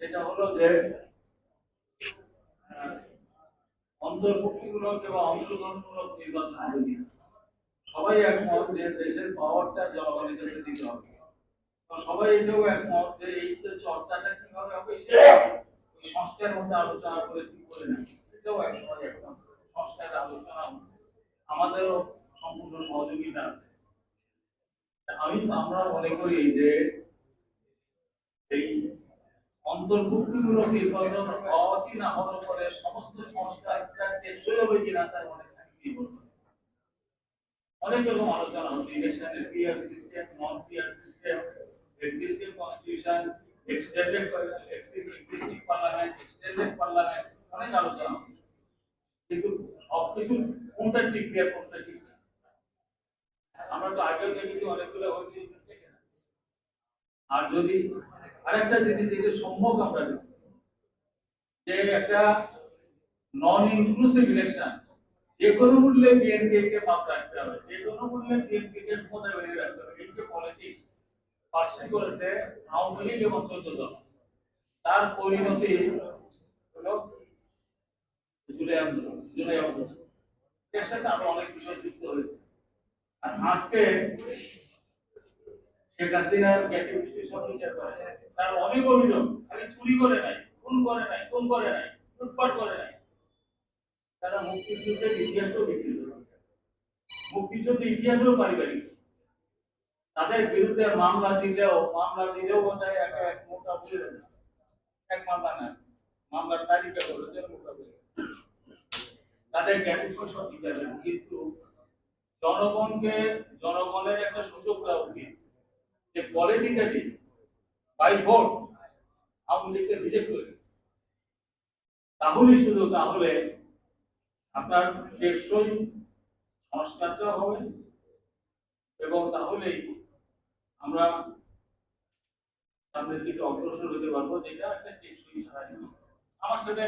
সেটা হলো যে অন্তর্ভুক্তিমূলক এবং অংশগ্রহণমূলক নির্বাচন সবাই একমত যে দেশের পাওয়ারটা জনগণের কাছে দিতে হবে। সবাই এটাও একমত যে এই চর্চাটা কীভাবে হবে সেটা ওই সংস্কারের মধ্যে আলোচনা করে কি করে না এটাও এক সময় একদম সংস্কারের আলোচনা আমাদেরও সম্পূর্ণ সহযোগিতা আছে। আমি, আমরা মনে করি যে এই অন্তর্ভুক্তিমূলক নির্বাচন হওয়াটি না হওয়ার পরে সমস্ত সংস্কারটা টেকসই হবে কিনা তার অনেক নির্ভর অনেক রকম আলোচনা হচ্ছে, ইলেকশনের peer system non peer system existing constitution extended existing parliament extended parliament অনেক আলোচনা হচ্ছে। কিন্তু সবকিছু কোনটা ঠিক দিয়ে কোনটা ঠিক আমরা তো আগেও দেখেছি, অনেকগুলো হয়েছে। আর যদি আরেকটা জিনিস যেটা সম্ভব আমরা যে একটা নন ইনক্লুসিভ ইলেকশন যে কোনো মূল্যে বিএনপি কে মাপ রাখতে হবে, যে কোনো মূল্যে বিএনপি কে ক্ষমতায় বেরিয়ে রাখতে হবে। যে পলিটিক্স পার্সি করেছে আওয়ামী লীগ এবং চোদ্দ দল। তার পরিণতি হলো জুলাই আন্দোলন জুলাই আন্দোলন এর সাথে আরও অনেক বিষয় যুক্ত হয়েছে। আর আজকে শেখ হাসিনার জ্ঞাতি তার অনেক অভিযোগ খালি চুরি করে নাই, খুন করে নাই, খুন করে নাই, লুটপাট করে নাই। তারা মুক্তিযুদ্ধের ইতিহাসও বিকৃত। মুক্তিযুদ্ধের ইতিহাসও পারিবারিক। তাদের বিরুদ্ধে মামলা দিলেও মামলা দিলেও বোধ হয় এক এক মোটা বলে দেবে এক মামলা না, মামলার তালিকা বলে দেবে মোটা বলে তাদের গ্যাসের সব বিচার। কিন্তু জনগণকে, জনগণের একটা সুযোগ দেওয়া উচিত। যে পলিটিক্যালি বাই ভোট আওয়ামী লীগকে রিজেক্ট করে তাহলেই শুধু তাহলে আপনার টেকসই সংস্কারটা হবে এবং তাহলেই আমরা সামনের দিকে অগ্রসর হতে পারব, যেটা একটা টেকসই নেই। আমার সাথে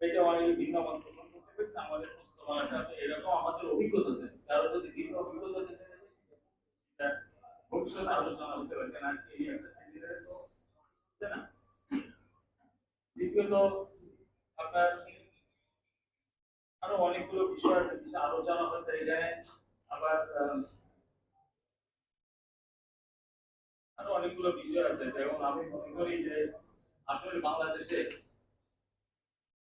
এটা অনেক ভিন্ন মত পোষণ করতে পারছে আমাদের সুস্থ মানুষের এরকম আমাদের অভিজ্ঞতা থাকে কারও যদি ভিন্ন অভিজ্ঞতা থেকে আপনার আরও অনেকগুলো বিষয় আলোচনা আবার আরও অনেকগুলো বিষয় আছে, যেমন আমি মনে করি যে আসলে বাংলাদেশে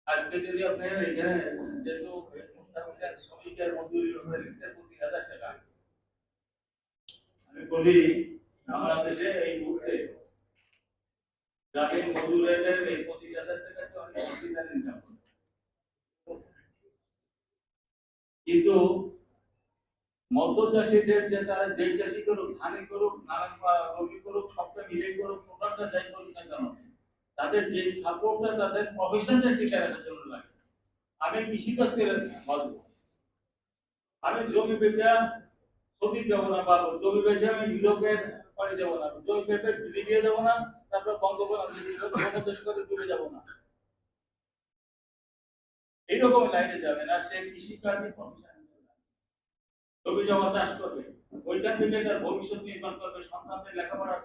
আজকে যদি আপনি এখানে যেহেতু শ্রমিকের মজুরি রিক্সের পঁচিশ হাজার টাকা এই মুহূর্তে এই পঁচিশ হাজার টাকা কিন্তু মধ্য চাষিদের যে তারা যেই চাষি করুক ধানি করুক নানান বা রবি করুক, সবটা মিলে করুক টোটালটা যাই করুক না কেন, তাদের যে সাপোর্টটা তাদের প্রফেশনটা টিকে রাখার জন্য লাগে। আমি কৃষিকাজ করে আমি জমি বেচা দেবো না বেচে আমি পাড়ি দেবো না না করে যাব না। এইরকম লাইনে যাবে না, সে প্রফেশন জমি চাষ করবে ওইখান থেকে তার ভবিষ্যৎ নির্মাণ করবে সন্তানদের লেখাপড়া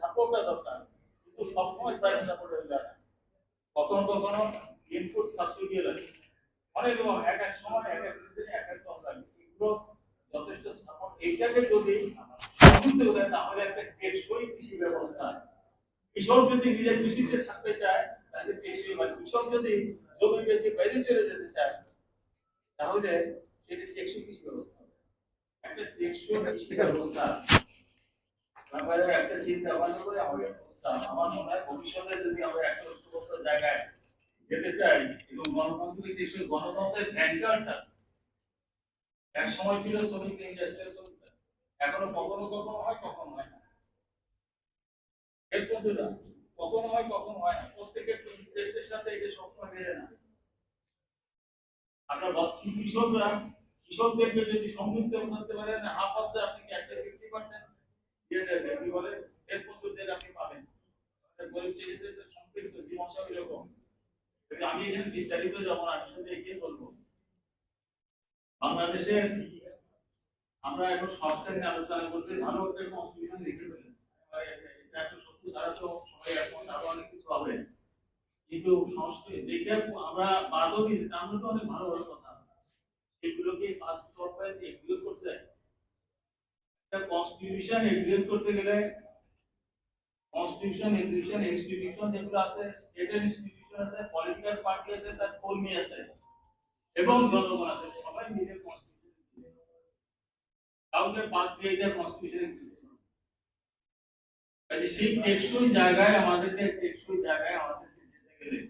সাপোর্টটা দরকার, কিন্তু সবসময় প্রাইস সাপোর্ট হয়ে যায় না কখনো কখনো ইনপুট সাবসিডি লাগে। অনেক কৃষি ব্যবস্থা থাকতে চায়, তাহলে টেকসই বাইরে চলে যেতে চায়, তাহলে সেটা টেকসই কৃষি ব্যবস্থা। একটা কৃষি ব্যবস্থা একটা চিন্তা ভাবনা করে আমাদের। আমার মনে হয় ভবিষ্যতে যদি আমরা একটা জায়গায় যেতে চাই এবং গণতান্ত্রিক দেশের গণতন্ত্রের ভ্যানগার্ডটা এক সময় ছিল শ্রমিক ইন্ডাস্ট্রিয়াল শ্রমিক এখনও কখনো কখনো হয় কখনো হয় না। এর বন্ধুরা, কখনো হয় কখনো হয় না। প্রত্যেকের দেশের সাথে এটা সবসময় মেলে না। আমরা কৃষকরা, কৃষকদেরকে যদি সম্পৃক্ত করতে পারেন হাফ দ্য আপনি একটা ফিফটি পার্সেন্ট দিয়ে দেবেন? কি বলে? এর বন্ধুদের আপনি পাবেন। গরিব যে সম্পৃক্ত জীবনটা এরকম আমি এখানে বিস্তারিত যখন আপনাদের এগিয়ে বলব? আমরা এখন সংস্থা আলোচনা করতে ভালো একটা কনস্টিটিউশন এটা একটা সত্য, তারা অনেক কিছু হবে। কিন্তু সংস্কৃত দেখে আমরা বাদও দিই অনেক ভালো ভালো সেগুলোকে ফার্স্ট সরকার এক্সিকিউট করছে। একটা কনস্টিটিউশন করতে গেলে কনস্টিটিউশন এক্সিকিউশন ইনস্টিটিউশন যেগুলো আছে স্টেট ইনস্টিটিউশন আছে পলিটিক্যাল পার্টি আছে, তার কর্মী আছে। এবং জনগণ আছে, সবাই মিলে কাউকে বাদ দিয়ে যে কনস্টিটিউশন কাজে সেই টেকসই জায়গায় আমাদেরকে, টেকসই জায়গায় আমাদেরকে যেতে গেলে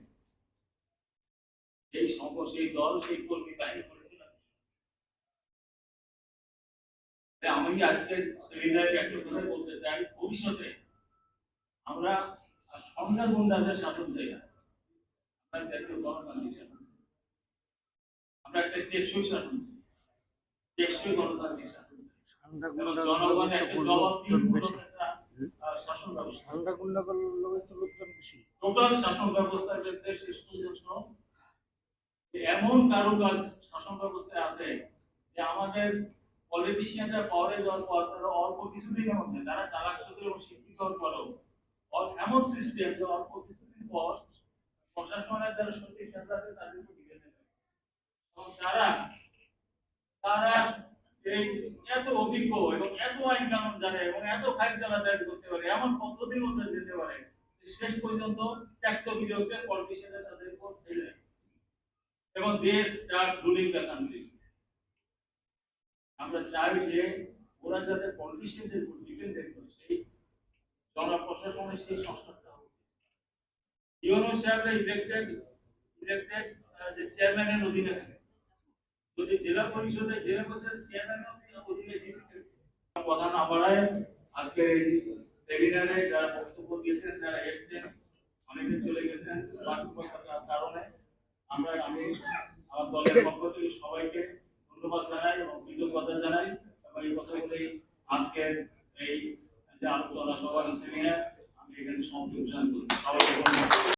সেই সম্পদ সেই দল, সেই কর্মী বাহিনী আমি আজকে সেমিনারে একটা কথা বলতে চাই, ভবিষ্যতে আমরা সন্ধ্যা গুন্ডাদের শাসন চাই না। আমরা জাতীয় গণতান্ত্রিক শাসন একটা টেকসই টেকসই গণতান্ত্রিক এমন ব্যবস্থায় আছে যে আমাদের পলিটিশিয়ানরা পাওয়ারে যাওয়ার পর তারা অল্প কিছুদিনের মধ্যে তারা চালাক এবং শিক্ষিত হওয়ার পরেও অল- এমন সিস্টেম যে অল্প কিছুদিন পর প্রশাসনের যারা সচিব কেন্দ্র আছে, তাদের উপর ডিপেন্ড এবং তারা তারা এই এত অভিজ্ঞ এবং এত আইন কানুন জানে এবং এত ফাইল চালাচালি করতে পারে, এমন পদ্ধতির মধ্যে যেতে পারে শেষ পর্যন্ত ত্যাক্ত বিরোধের পলিটিশিয়ানরা তাদের উপর ফেলে এবং দেশ স্টার্ট রুলিং দ্য কান্ট্রি আমরা চাই যে ওরা যাতে পলিটিশিয়ানদের উপর ডিপেন্ডেন্ট করে, সেই জনপ্রশাসনের সেই সংস্কারটা ইউনো সাহেবরা ইলেক্টেড ইলেক্টেড যে চেয়ারম্যানের অধীনে থাকে। যদি জেলা পরিষদে জেলা পরিষদের চেয়ারম্যানের অধীনে ডিসিশন কথা না আজকে সেমিনারে যারা বক্তব্য দিয়েছেন, যারা এসেছেন, অনেকে চলে গেছেন বাস্তবতার কারণে। আমরা, আমি, আমার দলের পক্ষ থেকে সবাইকে ধন্যবাদ জানাই এবং কৃতজ্ঞতা জানাই। এবং এই কথা আজকের এই যে আলোচনা সবার সেমিনার 从九三九四八六